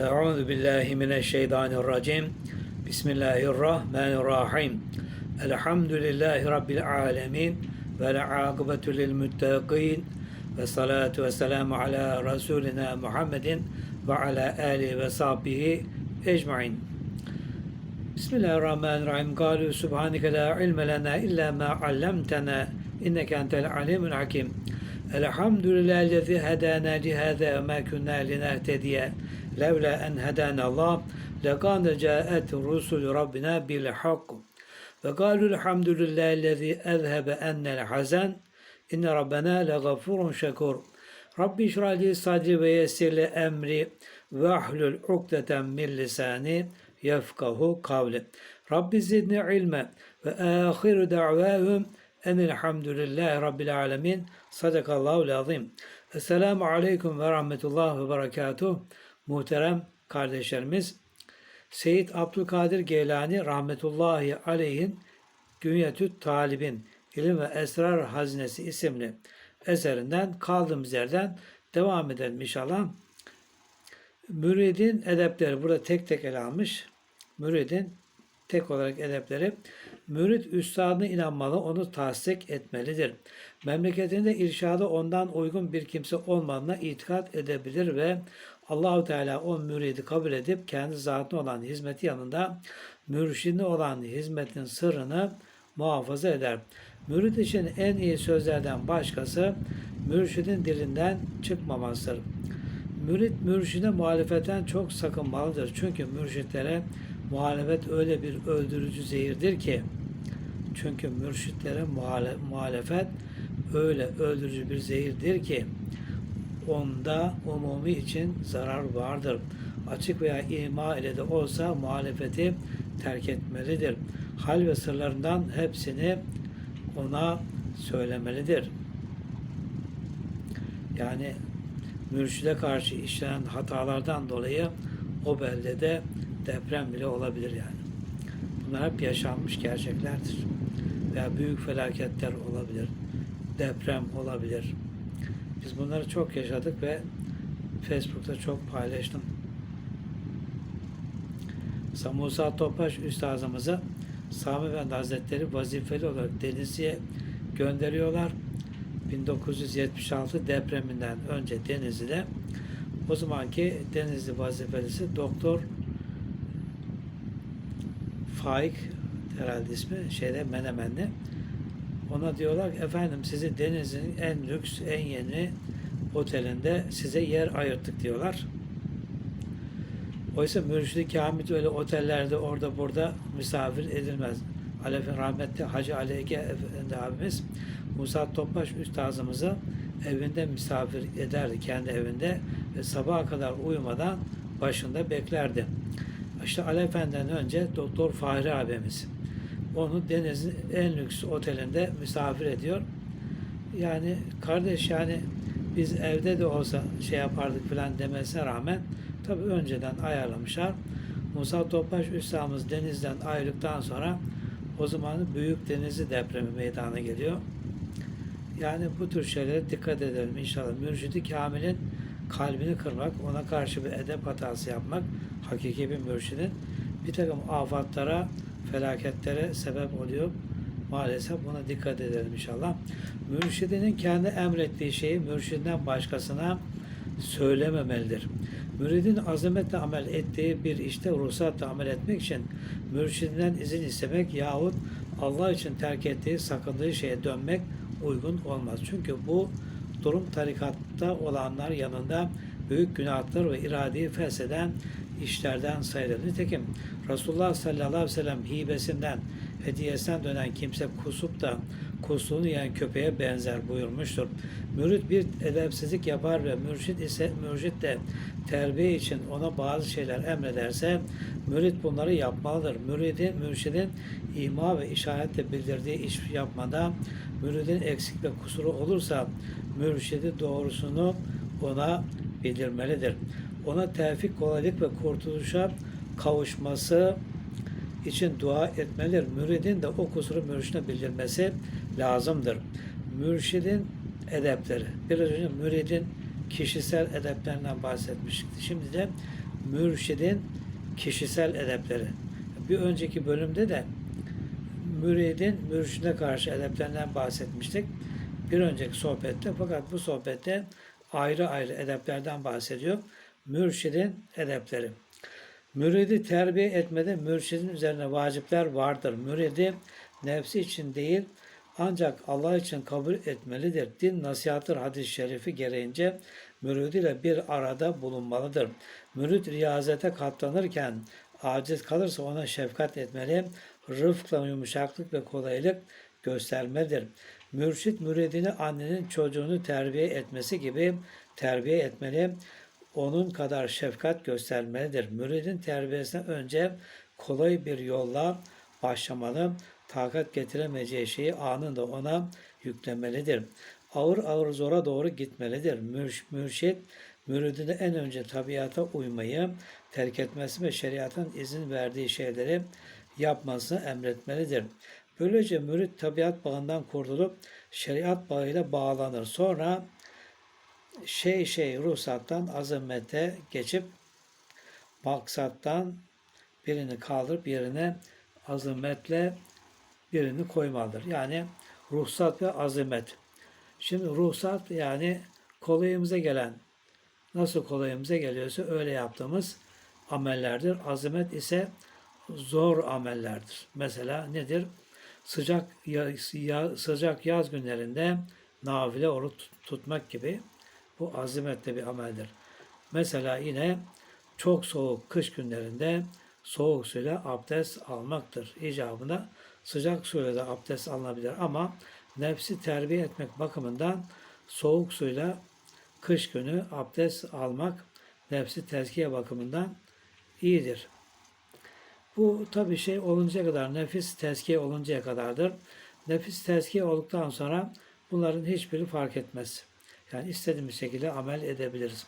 Euzu billahi mineşşeytanirracim. Bismillahirrahmanirrahim. Elhamdülillahi rabbil alamin ve akıbetu lil muttaqin ve salatu ve selamu ala rasulina Muhammedin ve ala alihi ve sahbihi ecmaîn. Bismillahirrahmanirrahim. Kalu subhaneke la ilme lena illa ma allamtena inneke entel alimul hakim. Elhamdülillahillezî hedâna lihâzâ ve mâ kunnâ linehtediye levlâ en hedâna Allah lekâne câet rusul rabbina bil hakk. Ve kâlu elhamdülillahillezî ezhebe ennel hazen inne rabbena legafurun şekur. Rabbi şrali sadri ve yessirli emri ve ahlul ukdeten min lisani yefkahu kavli. Rabbi zidni ilme ve ahiru da'vahum enelhamdülillahi rabbil alemin. Sadakallahu azim. Esselamu aleyküm ve rahmetullah ve berekatuh. Muhterem kardeşlerimiz, Seyyid Abdülkadir Geylani rahmetullahi aleyhin Günyetü Talib'in İlim ve Esrar Hazinesi isimli eserinden kaldığımız yerden devam edelim inşallah. Müridin edepleri burada tek tek ele almış. Müridin tek olarak edepleri. Mürid üstadına inanmalı, onu tasdik etmelidir. Memleketinde irşadı ondan uygun bir kimse olmadığına itikat edebilir ve Allahu Teala o müridi kabul edip kendi zatına olan hizmeti yanında mürşidine olan hizmetin sırrını muhafaza eder. Mürid için en iyi sözlerden başkası mürşidin dilinden çıkmamasıdır. Mürit mürşide muhalefetten çok sakınmalıdır. Çünkü mürşitlere muhalefet öyle bir öldürücü zehirdir ki çünkü mürşitlere muhale, muhalefet öyle öldürücü bir zehirdir ki onda umumi için zarar vardır. Açık veya ima ile de olsa muhalefeti terk etmelidir. Hal ve sırlarından hepsini ona söylemelidir. Yani mürşide karşı işlenen hatalardan dolayı o beldede deprem bile olabilir yani. Bunlar hep yaşanmış gerçeklerdir. Veya büyük felaketler olabilir. Deprem olabilir. Biz bunları çok yaşadık ve Facebook'ta çok paylaştım. Musa Topaş Üstazımızı Sami Efendi Hazretleri vazifeli olarak Denizli'ye gönderiyorlar. 1976 depreminden önce Denizli'de o zamanki Denizli vazifelisi Doktor Faik herhalde ismi şeyde Menemenli. Ona diyorlar ki, efendim sizi Denizli'nin en lüks, en yeni otelinde size yer ayırttık diyorlar. Oysa Mürşid-i Kamil öyle otellerde orada burada misafir edilmez. Alefe rahmetli Hacı Ali Ege Efendi abimiz Musa Topbaş üstazımızı evinde misafir ederdi kendi evinde ve sabaha kadar uyumadan başında beklerdi. İşte Ali Efendi'den önce Doktor Fahri abimiz onu denizin en lüks otelinde misafir ediyor. Yani kardeş yani biz evde de olsa şey yapardık falan demesine rağmen tabi önceden ayarlamışlar. Musa Topbaş üstadımız denizden ayrıldıktan sonra o zaman büyük denizli depremi meydana geliyor. Yani bu tür şeylere dikkat edelim inşallah. Mürşidi Kamil'in kalbini kırmak, ona karşı bir edep hatası yapmak, hakiki bir mürşidin bir takım afatlara, felaketlere sebep oluyor. Maalesef buna dikkat edelim inşallah. Mürşidinin kendi emrettiği şeyi mürşidinden başkasına söylememelidir. Müridin azametle amel ettiği bir işte ruhsatla amel etmek için mürşidinden izin istemek yahut Allah için terk ettiği, sakındığı şeye dönmek uygun olmaz. Çünkü bu durum tarikatta olanlar yanında büyük günahlar ve iradeyi fesheden işlerden sayılır. Nitekim Resulullah sallallahu aleyhi ve sellem hibesinden, hediyesinden dönen kimse kusup da kusluğunu yiyen köpeğe benzer buyurmuştur. Mürit bir edepsizlik yapar ve mürşit ise mürşit de terbiye için ona bazı şeyler emrederse mürit bunları yapmalıdır. Müridin, mürşidin ima ve işaretle bildirdiği iş yapmada müridin eksik ve kusuru olursa mürşidi doğrusunu ona bildirmelidir. Ona tevfik, kolaylık ve kurtuluşa kavuşması için dua etmelidir. Müridin de o kusuru mürşidine bildirmesi lazımdır. Mürşidin edepleri. Biraz önce müridin kişisel edeplerinden bahsetmiştik. Şimdi de mürşidin kişisel edepleri. Bir önceki bölümde de müridin mürşide karşı edeplerinden bahsetmiştik. Bir önceki sohbette fakat bu sohbette ayrı ayrı edeplerden bahsediyor. Mürşidin edepleri. Müridi terbiye etmede mürşidin üzerine vacipler vardır. Müridi nefsi için değil ancak Allah için kabul etmelidir. Din nasihattır hadis-i şerifi gereğince müridiyle bir arada bulunmalıdır. Mürid riyazete katlanırken aciz kalırsa ona şefkat etmeli, rıfkla yumuşaklık ve kolaylık göstermelidir. Mürşit müridini annenin çocuğunu terbiye etmesi gibi terbiye etmeli, onun kadar şefkat göstermelidir. Müridin terbiyesine önce kolay bir yolla başlamalı, takat getiremeyeceği şeyi anında ona yüklemelidir. Ağır ağır zora doğru gitmelidir. Mürş, mürşit, müridine en önce tabiata uymayı, terk etmesi ve şeriatın izin verdiği şeyleri yapmasını emretmelidir. Böylece mürit tabiat bağından kurtulup şeriat bağıyla bağlanır. Sonra şey şey ruhsattan azamete geçip maksattan birini kaldırıp yerine azametle birini koymalıdır. Yani ruhsat ve azamet. Şimdi ruhsat yani kolayımıza gelen nasıl kolayımıza geliyorsa öyle yaptığımız amellerdir. Azamet ise zor amellerdir. Mesela nedir? Sıcak ya, sıcak yaz günlerinde nafile oruç tut- tutmak gibi bu azametli bir ameldir. Mesela yine çok soğuk kış günlerinde soğuk suyla abdest almaktır. İcabında sıcak suyla da abdest alınabilir ama nefsi terbiye etmek bakımından soğuk suyla kış günü abdest almak nefsi tezkiye bakımından iyidir. Bu tabi şey oluncaya kadar, nefis tezkiye oluncaya kadardır. Nefis tezkiye olduktan sonra bunların hiçbiri fark etmez. Yani istediğimiz şekilde amel edebiliriz.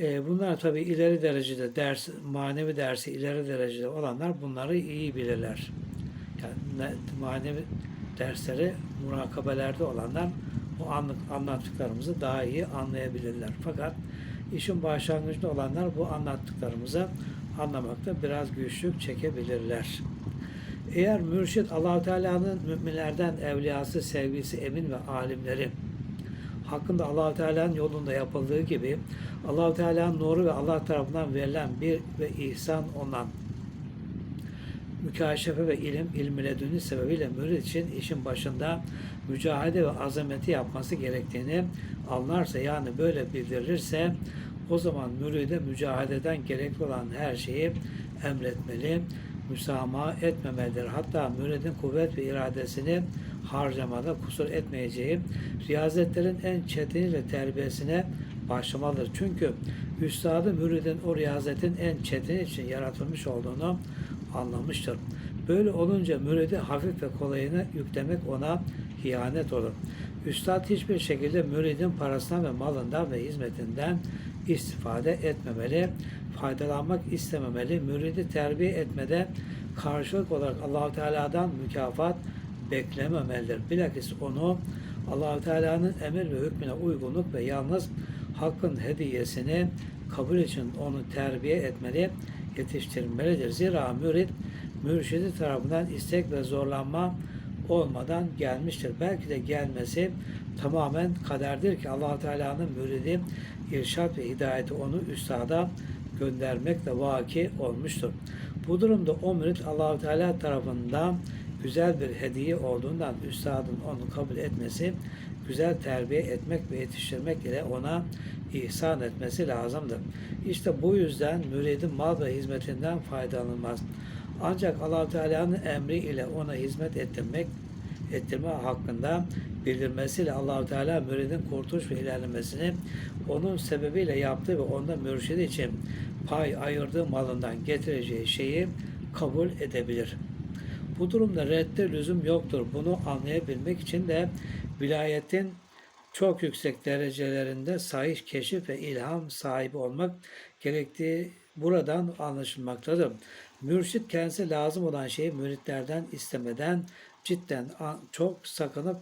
E, bunlar tabi ileri derecede ders, manevi dersi ileri derecede olanlar bunları iyi bilirler. Yani ne- manevi dersleri murakabelerde olanlar bu anlık anlattıklarımızı daha iyi anlayabilirler. Fakat işin başlangıcında olanlar bu anlattıklarımızı anlamakta biraz güçlük çekebilirler. Eğer mürşit allah Teala'nın müminlerden evliyası, sevgisi, emin ve alimleri hakkında allah Teala'nın yolunda yapıldığı gibi allah Teala'nın nuru ve Allah tarafından verilen bir ve ihsan olan mükaşefe ve ilim, ilmi ledünni sebebiyle mürid için işin başında mücahede ve azameti yapması gerektiğini anlarsa yani böyle bildirilirse o zaman müride mücahededen gerekli olan her şeyi emretmeli, müsamaha etmemelidir. Hatta müridin kuvvet ve iradesini harcamada kusur etmeyeceği, riyazetlerin en çetiniyle terbiyesine başlamalıdır. Çünkü üstadı müridin o riyazetin en çetini için yaratılmış olduğunu anlamıştır. Böyle olunca müridi hafif ve kolayına yüklemek ona hiyanet olur. Üstad hiçbir şekilde müridin parasından ve malından ve hizmetinden istifade etmemeli, faydalanmak istememeli, müridi terbiye etmede karşılık olarak Allahu Teala'dan mükafat beklememelidir. Bilakis onu Allahu Teala'nın emir ve hükmüne uygunluk ve yalnız hakkın hediyesini kabul için onu terbiye etmeli, yetiştirmelidir. Zira mürid mürşidi tarafından istek ve zorlanma olmadan gelmiştir. Belki de gelmesi tamamen kaderdir ki allah Teala'nın müridi irşat ve hidayeti onu üstada göndermekle vaki olmuştur. Bu durumda o mürid allah Teala tarafından güzel bir hediye olduğundan üstadın onu kabul etmesi, güzel terbiye etmek ve yetiştirmek ile ona ihsan etmesi lazımdır. İşte bu yüzden müridin mal ve hizmetinden faydalanmaz. Ancak allah Teala'nın emri ile ona hizmet ettirmek ettirme hakkında bildirmesiyle allah Teala müridin kurtuluş ve ilerlemesini onun sebebiyle yaptığı ve onda mürşidi için pay ayırdığı malından getireceği şeyi kabul edebilir. Bu durumda redde lüzum yoktur. Bunu anlayabilmek için de vilayetin çok yüksek derecelerinde sahih keşif ve ilham sahibi olmak gerektiği buradan anlaşılmaktadır. Mürşit kendisi lazım olan şeyi müritlerden istemeden cidden çok sakınıp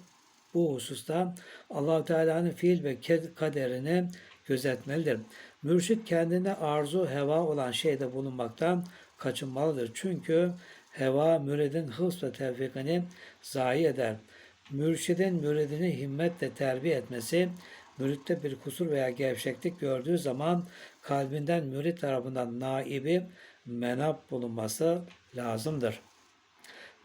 bu hususta allah Teala'nın fiil ve kaderine gözetmelidir. Mürşit kendine arzu, heva olan şeyde bulunmaktan kaçınmalıdır. Çünkü heva müridin hırs ve tevfikini zayi eder. Mürşidin müridini himmetle terbiye etmesi, müritte bir kusur veya gevşeklik gördüğü zaman kalbinden mürit tarafından naibi menap bulunması lazımdır.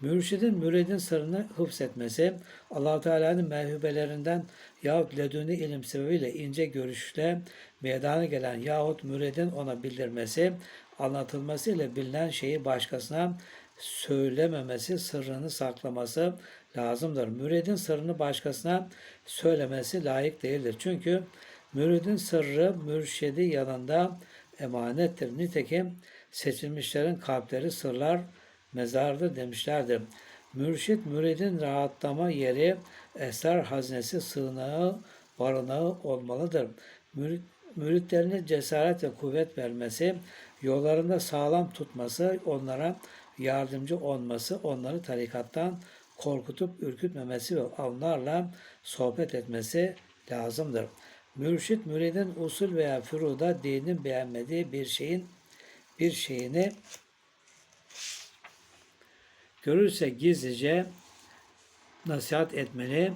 Mürşidin müridin sırrını hıfzetmesi, allah Teala'nın mevhubelerinden yahut leduni ilim sebebiyle ince görüşle meydana gelen yahut müridin ona bildirmesi, anlatılması ile bilinen şeyi başkasına söylememesi, sırrını saklaması lazımdır. Müridin sırrını başkasına söylemesi layık değildir. Çünkü müridin sırrı mürşidi yanında emanettir. Nitekim seçilmişlerin kalpleri sırlar mezardır demişlerdir. Mürşit müridin rahatlama yeri, esrar hazinesi, sığınağı, barınağı olmalıdır. Mürit, müritlerine cesaret ve kuvvet vermesi, yollarında sağlam tutması, onlara yardımcı olması, onları tarikattan korkutup ürkütmemesi ve onlarla sohbet etmesi lazımdır. Mürşit müridin usul veya furuda dinin beğenmediği bir şeyin bir şeyini görürse gizlice nasihat etmeli,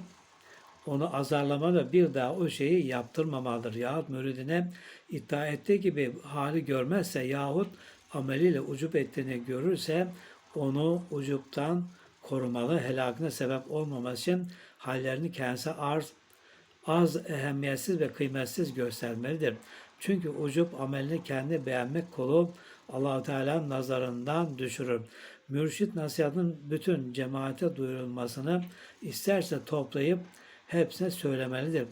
onu azarlama ve bir daha o şeyi yaptırmamalıdır. Yahut müridine iddia ettiği gibi hali görmezse yahut ameliyle ucup ettiğini görürse onu ucuptan korumalı, helakına sebep olmaması için hallerini kendisi arz, az ehemmiyetsiz ve kıymetsiz göstermelidir. Çünkü ucup amelini kendi beğenmek kolu allah Teala'nın nazarından düşürür. Mürşit nasihatın bütün cemaate duyurulmasını isterse toplayıp hepsine söylemelidir.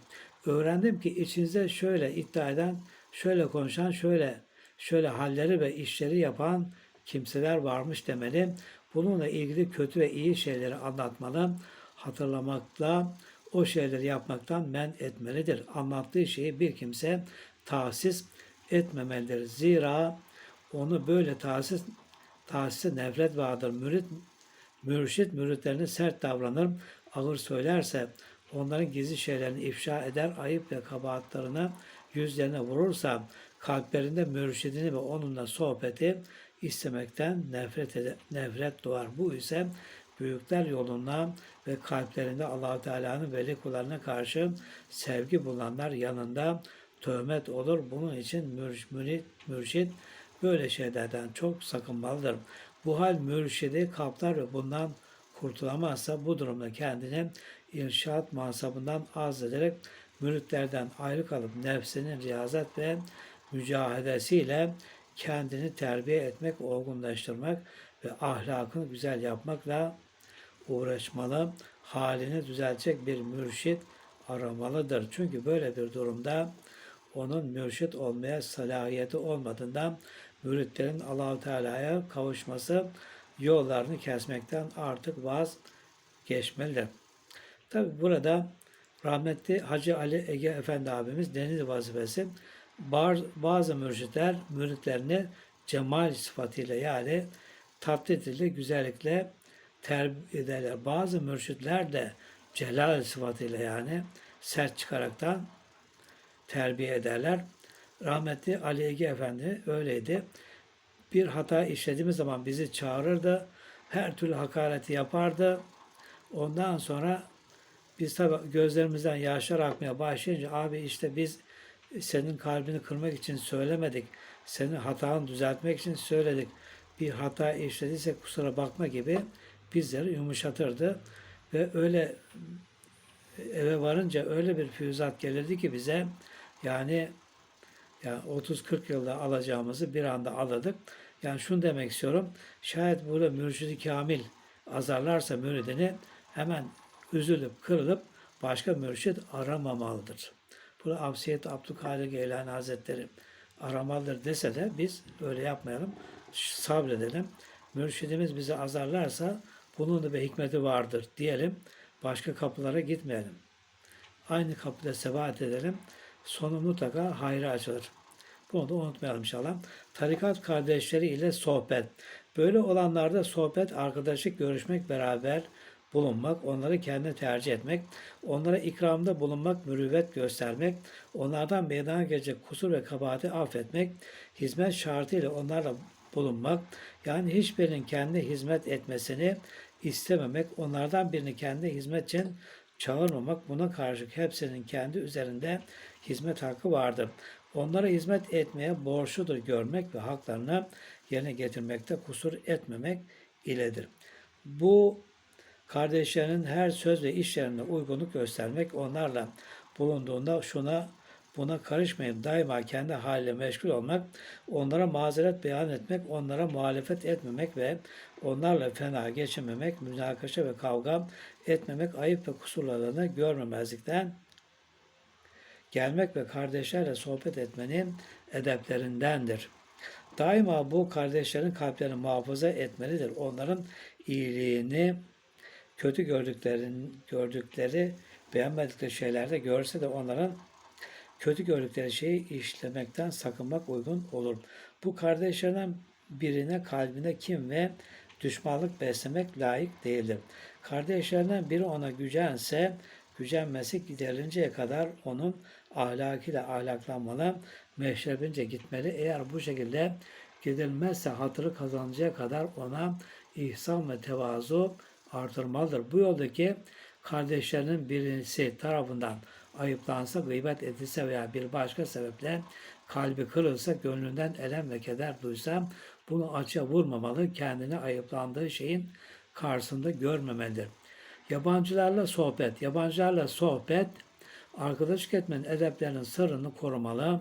Öğrendim ki içinizde şöyle iddia eden, şöyle konuşan, şöyle şöyle halleri ve işleri yapan kimseler varmış demeli. Bununla ilgili kötü ve iyi şeyleri anlatmalı, hatırlamakla o şeyleri yapmaktan men etmelidir. Anlattığı şeyi bir kimse tahsis etmemelidir. Zira onu böyle tahsis tahsise nefret vardır. Mürit, mürşit müritlerine sert davranır, ağır söylerse onların gizli şeylerini ifşa eder, ayıp ve kabahatlarını yüzlerine vurursa kalplerinde mürşidini ve onunla sohbeti istemekten nefret, ede, nefret doğar. Bu ise büyükler yoluna ve kalplerinde allah Teala'nın veli kullarına karşı sevgi bulanlar yanında töhmet olur. Bunun için mürşit, mürşit böyle şeylerden çok sakınmalıdır. Bu hal mürşidi kaplar ve bundan kurtulamazsa bu durumda kendini irşat mansabından az ederek müritlerden ayrı kalıp nefsinin riyazet ve mücahedesiyle kendini terbiye etmek, olgunlaştırmak ve ahlakını güzel yapmakla uğraşmalı, halini düzeltecek bir mürşit aramalıdır. Çünkü böyle bir durumda onun mürşit olmaya salahiyeti olmadığından müritlerin Allahu Teala'ya kavuşması yollarını kesmekten artık vazgeçmelidir. Tabi burada rahmetli Hacı Ali Ege Efendi abimiz deniz vazifesi bazı mürşitler müritlerini cemal sıfatıyla yani tatlit ile güzellikle terbiye ederler. Bazı mürşitler de celal sıfatıyla yani sert çıkaraktan terbiye ederler. Rahmetli Ali Ege Efendi öyleydi. Bir hata işlediğimiz zaman bizi çağırırdı. Her türlü hakareti yapardı. Ondan sonra biz tabi gözlerimizden yaşlar akmaya başlayınca abi işte biz senin kalbini kırmak için söylemedik. Senin hatanı düzeltmek için söyledik. Bir hata işlediyse kusura bakma gibi bizleri yumuşatırdı. Ve öyle eve varınca öyle bir füyüzat gelirdi ki bize yani yani 30-40 yılda alacağımızı bir anda aladık. Yani şunu demek istiyorum. Şayet burada mürşidi kamil azarlarsa müridini hemen üzülüp kırılıp başka mürşit aramamalıdır. Bunu Absiyet Abdülkadir Geylani Hazretleri aramalıdır dese de biz öyle yapmayalım. Sabredelim. Mürşidimiz bizi azarlarsa bunun da bir hikmeti vardır diyelim. Başka kapılara gitmeyelim. Aynı kapıda sebat edelim. Sonu mutlaka hayra açılır. Bunu da unutmayalım inşallah. Tarikat kardeşleri ile sohbet. Böyle olanlarda sohbet, arkadaşlık, görüşmek, beraber bulunmak, onları kendine tercih etmek, onlara ikramda bulunmak, mürüvvet göstermek, onlardan meydana gelecek kusur ve kabahati affetmek, hizmet şartıyla onlarla bulunmak, yani hiçbirinin kendi hizmet etmesini istememek, onlardan birini kendi hizmet için çağırmamak, buna karşılık hepsinin kendi üzerinde hizmet hakkı vardır. Onlara hizmet etmeye borçludur görmek ve haklarını yerine getirmekte kusur etmemek iledir. Bu kardeşlerinin her söz ve işlerine uygunluk göstermek, onlarla bulunduğunda şuna buna karışmayıp daima kendi haliyle meşgul olmak, onlara mazeret beyan etmek, onlara muhalefet etmemek ve onlarla fena geçinmemek, münakaşa ve kavga etmemek, ayıp ve kusurlarını görmemezlikten gelmek ve kardeşlerle sohbet etmenin edeplerindendir. Daima bu kardeşlerin kalplerini muhafaza etmelidir. Onların iyiliğini kötü gördüklerin gördükleri beğenmedikleri şeylerde görse de onların kötü gördükleri şeyi işlemekten sakınmak uygun olur. Bu kardeşlerinden birine kalbine kim ve düşmanlık beslemek layık değildir. Kardeşlerinden biri ona gücense, gücenmesi giderinceye kadar onun ahlakıyla ahlaklanmalı, meşrebince gitmeli. Eğer bu şekilde gidilmezse hatırı kazanacağı kadar ona ihsan ve tevazu artırmalıdır. Bu yoldaki kardeşlerinin birisi tarafından ayıplansa, gıybet edilse veya bir başka sebeple kalbi kırılsa, gönlünden elem ve keder duysa bunu açığa vurmamalı, kendini ayıplandığı şeyin karşısında görmemelidir. Yabancılarla sohbet, yabancılarla sohbet, arkadaşlık etmenin edeplerinin sırrını korumalı,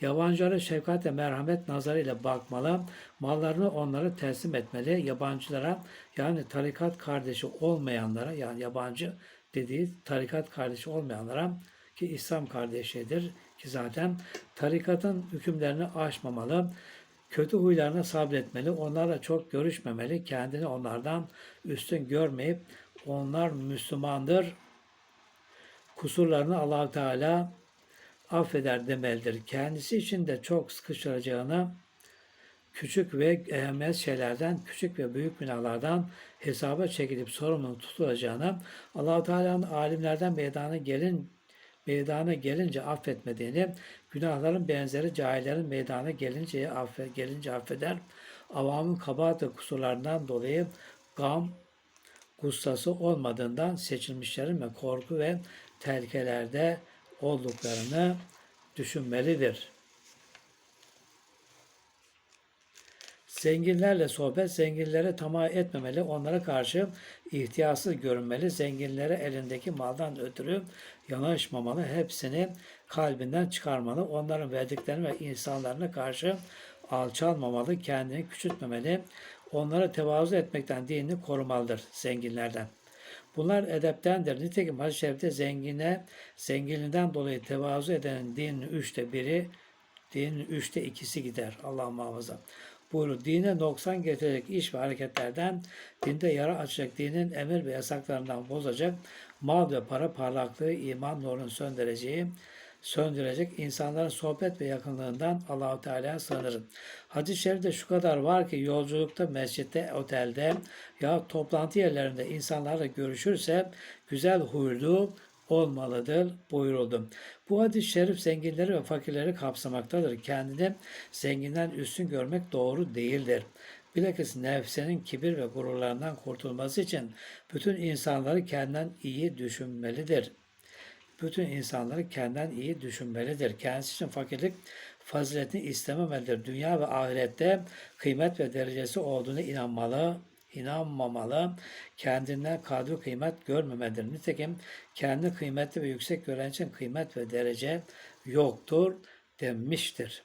Yabancılara şefkat ve merhamet nazarıyla bakmalı, mallarını onlara teslim etmeli, yabancılara yani tarikat kardeşi olmayanlara yani yabancı dediği tarikat kardeşi olmayanlara ki İslam kardeşidir ki zaten tarikatın hükümlerini aşmamalı, kötü huylarına sabretmeli, onlarla çok görüşmemeli, kendini onlardan üstün görmeyip onlar Müslümandır, kusurlarını allah Teala affeder demelidir. Kendisi için de çok sıkıştıracağına küçük ve ehemmiyet şeylerden, küçük ve büyük günahlardan hesaba çekilip sorumlu tutulacağına, allah Teala'nın alimlerden meydana gelin meydana gelince affetmediğini, günahların benzeri cahillerin meydana gelince, affet, gelince affeder, avamın kabahat ve kusurlarından dolayı gam, gustası olmadığından seçilmişlerin ve korku ve tehlikelerde olduklarını düşünmelidir. Zenginlerle sohbet, zenginlere tamah etmemeli, onlara karşı ihtiyatsız görünmeli, zenginlere elindeki maldan ötürü yanaşmamalı, hepsini kalbinden çıkarmalı, onların verdiklerini ve insanlarına karşı alçalmamalı, kendini küçültmemeli, onlara tevazu etmekten dinini korumalıdır zenginlerden. Bunlar edeptendir. Nitekim Hadis-i Şerif'te zengine, zenginliğinden dolayı tevazu edenin dinin üçte biri, dinin üçte ikisi gider. Allah muhafaza. Buyurun. Dine noksan getirecek iş ve hareketlerden, dinde yara açacak, dinin emir ve yasaklarından bozacak, mal ve para parlaklığı, iman nurunu söndüreceği, söndürecek insanların sohbet ve yakınlığından Allahu Teala'ya sığınırım. Hadis-i şerifte şu kadar var ki yolculukta, mescitte, otelde ya toplantı yerlerinde insanlarla görüşürse güzel huylu olmalıdır buyuruldu. Bu hadis-i şerif zenginleri ve fakirleri kapsamaktadır. Kendini zenginden üstün görmek doğru değildir. Bilakis nefsinin kibir ve gururlarından kurtulması için bütün insanları kendinden iyi düşünmelidir bütün insanları kendinden iyi düşünmelidir. Kendisi için fakirlik faziletini istememelidir. Dünya ve ahirette kıymet ve derecesi olduğunu inanmalı, inanmamalı, kendinden kadri kıymet görmemelidir. Nitekim kendi kıymetli ve yüksek gören için kıymet ve derece yoktur demiştir.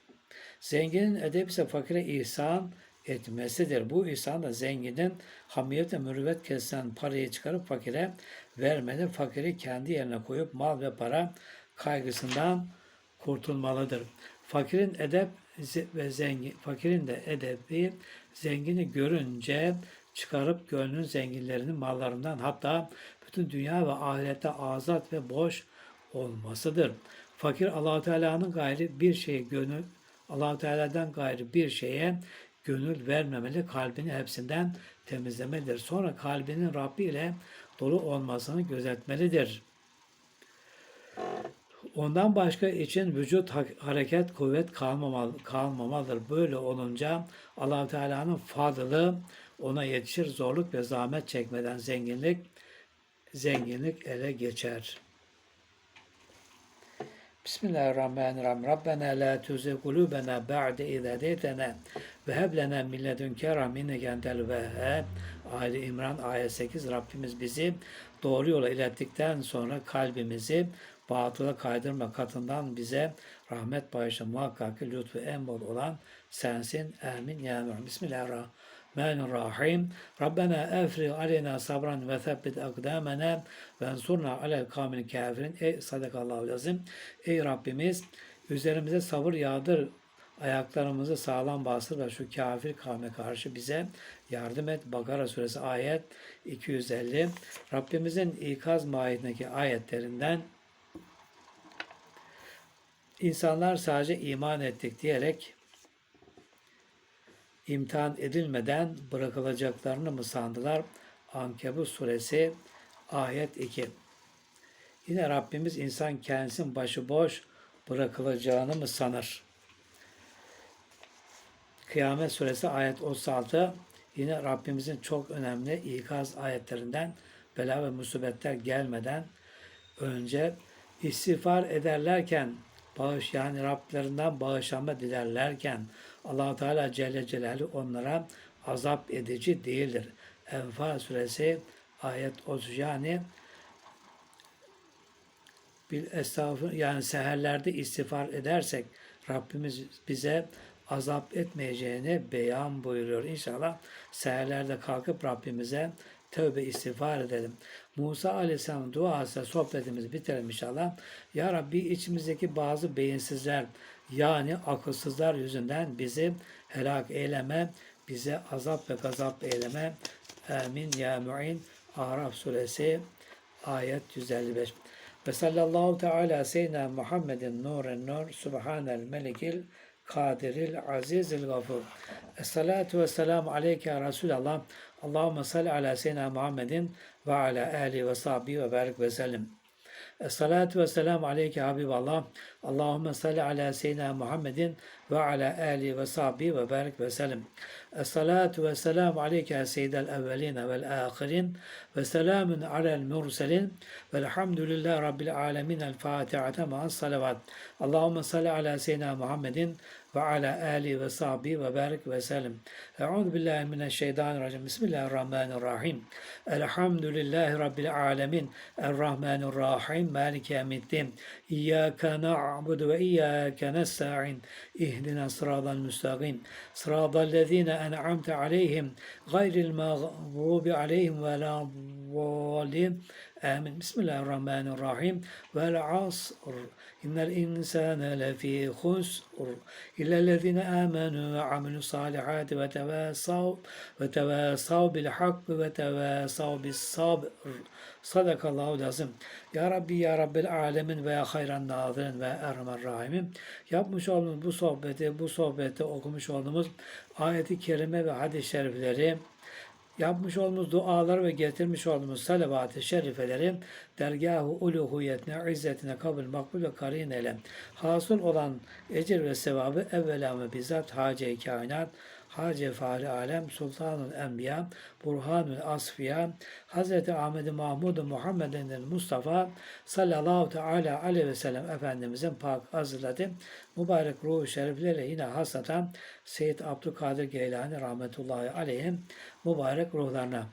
Zenginin edebi ise fakire ihsan etmesidir. Bu ihsan da zenginin hamiyet ve mürüvvet kesilen parayı çıkarıp fakire vermeli. Fakiri kendi yerine koyup mal ve para kaygısından kurtulmalıdır. Fakirin edep ve zengin, fakirin de edebi zengini görünce çıkarıp gönlün zenginlerinin mallarından hatta bütün dünya ve ahirette azat ve boş olmasıdır. Fakir allah Teala'nın gayri bir şeye gönül allah Teala'dan gayri bir şeye gönül vermemeli, kalbini hepsinden temizlemelidir. Sonra kalbinin Rabbi ile dolu olmasını gözetmelidir. Ondan başka için vücut ha- hareket kuvvet kalmamalı, kalmamalıdır. Böyle olunca allah Teala'nın fadlı ona yetişir zorluk ve zahmet çekmeden zenginlik zenginlik ele geçer. Bismillahirrahmanirrahim. Rabbena la tuzigh kulubena ba'de iz hedeytena ve heb lena min ledunke rahmen inneke entel. Ali İmran ayet 8 Rabbimiz bizi doğru yola ilettikten sonra kalbimizi batıla kaydırma katından bize rahmet bağışla muhakkak ki lütfu en bol olan sensin. Amin. Ya Rabbi. Bismillahirrahmanirrahim. Rabbena efri aleyna sabran ve thabbit akdamena ve ensurna alel kamil kafirin. Ey sadakallahu lazim. Ey Rabbimiz üzerimize sabır yağdır ayaklarımızı sağlam bastır ve şu kafir kavme karşı bize yardım et. Bakara suresi ayet 250. Rabbimizin ikaz mahiyetindeki ayetlerinden insanlar sadece iman ettik diyerek imtihan edilmeden bırakılacaklarını mı sandılar? Ankebut suresi ayet 2. Yine Rabbimiz insan kendisinin başıboş bırakılacağını mı sanır? Kıyamet suresi ayet 36 yine Rabbimizin çok önemli ikaz ayetlerinden bela ve musibetler gelmeden önce istiğfar ederlerken bağış yani Rablerinden bağışlanma dilerlerken allah Teala Celle Celaluhu onlara azap edici değildir. Enfal suresi ayet 30 yani bil estağfur yani seherlerde istiğfar edersek Rabbimiz bize azap etmeyeceğini beyan buyuruyor. İnşallah seherlerde kalkıp Rabbimize tövbe istiğfar edelim. Musa Aleyhisselam'ın duasıyla sohbetimizi bitirelim inşallah. Ya Rabbi içimizdeki bazı beyinsizler yani akılsızlar yüzünden bizi helak eyleme, bize azap ve gazap eyleme. Amin ya mu'in. Araf suresi ayet 155. Ve sallallahu teala seyyidina Muhammedin nuren nur subhanel melikil kadiril azizil gafur. Esselatu ve selamu aleyke ya Resulallah. Allahümme salli ala seyyidina Muhammedin ve ala alihi ve sahbihi ve barik ve sellim. Esselatu ve selamu aleyke Habiballah. Allahümme salli ala seyyidina Muhammedin ve ala alihi ve sahbihi ve barik ve sellim. Esselatu ve selamu aleyke seyyidel evveline vel ahirin ve selamun alel murselin velhamdülillahi rabbil alemin. El Fatiha'te ma'as salavat. Allahümme salli ala seyyidina Muhammedin ve ala alihi ve sahbihi ve barik ve sellem. Euzu billahi mineşşeytanirracim. Bismillahirrahmanirrahim. Elhamdülillahi rabbil alamin. Errahmanirrahim. Maliki yevmiddin. İyyake na'budu ve iyyake nesta'in. İhdina sıratal müstakim. Sıratal lezine en'amte aleyhim. Gayril mağdubi aleyhim ve la Amin. Bismillahirrahmanirrahim. Vel asr. İnnel insane lefî husr. İllellezine amenu ve amelu salihati ve tevasav ve tevasav bil hak ve tevasav bis sabr. Sadakallahu lazım. Ya Rabbi ya Rabbil alemin ve ya hayran nazirin ve erhamer rahimim. Yapmış olduğumuz bu sohbeti, bu sohbette okumuş olduğumuz ayeti kerime ve hadis-i şerifleri yapmış olduğumuz dualar ve getirmiş olduğumuz salavat-ı şerifeleri dergâh-ı uluhiyetine, izzetine kabul, makbul ve karin eyle. Hasıl olan ecir ve sevabı evvela ve bizzat hace-i kainat, Hace Fahri Alem, Sultanul Enbiya, Burhanul Asfiya, Hazreti Ahmet Mahmud Muhammed'in Mustafa sallallahu teala aleyhi ve sellem Efendimizin pak hazırladı. Mübarek ruhu şerifleriyle yine hasatan Seyyid Abdülkadir Geylani rahmetullahi aleyhim mübarek ruhlarına.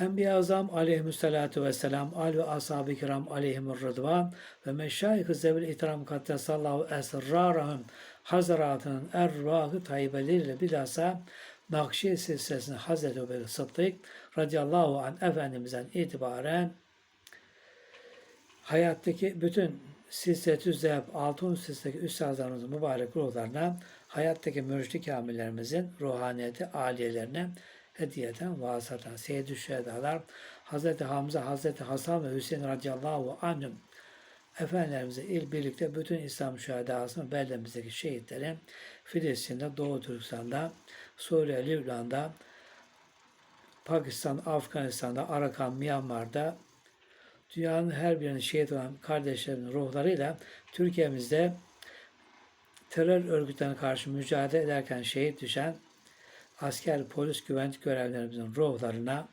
Enbiya-i Azam aleyhissalatu vesselam, al ve ashab-ı kiram aleyhimur rıdvan ve meşayih-i zevil itram kattesallahu esrarahum hazaratının ervahı tayyibeleriyle bilhassa Nakşi silsilesinde Hazreti Ömer Sıddık radıyallahu anh Efendimiz'den itibaren hayattaki bütün silsiletü zehab, altın silsiledeki üstadlarımızın mübarek ruhlarına, hayattaki mürşid kamillerimizin ruhaniyeti aliyelerine hediyeten vasıtan Seyyid-i Şehdalar Hazreti Hamza, Hazreti Hasan ve Hüseyin radıyallahu anhüm Efendilerimize il birlikte bütün İslam şühedasının beldemizdeki şehitlerin Filistin'de, Doğu Türkistan'da, Suriye, Lübnan'da, Pakistan, Afganistan'da, Arakan, Myanmar'da, dünyanın her birinin şehit olan kardeşlerimin ruhlarıyla Türkiye'mizde terör örgütlerine karşı mücadele ederken şehit düşen asker, polis, güvenlik görevlerimizin ruhlarına,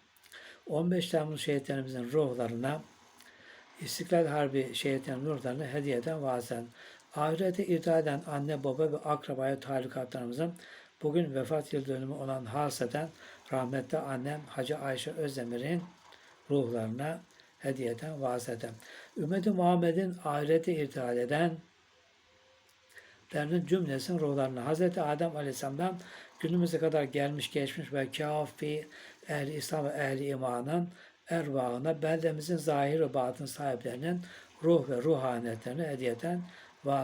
15 Temmuz şehitlerimizin ruhlarına, İstiklal Harbi şehitlerin ruhlarına hediye eden vazen, ahirete irtihat eden anne, baba ve akrabaya talukatlarımızın bugün vefat yıl dönümü olan haseden rahmetli annem Hacı Ayşe Özdemir'in ruhlarına hediye eden vaazeden. Ümmeti Muhammed'in ahirete irtihal eden derinin cümlesinin ruhlarına Hz. Adem Aleyhisselam'dan günümüze kadar gelmiş geçmiş ve kafi ehli İslam ve ehli imanın ervahına beldemizin zahir ve batın sahiplerinin ruh ve ruhaniyetlerini hediye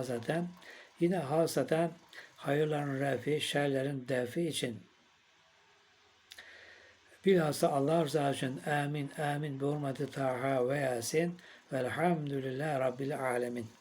eden, yine hasaten hayırların refi, şerlerin defi için Bilhassa Allah rızası için amin amin bi hurmeti Taha ve Yasin velhamdülillahi Rabbil alemin.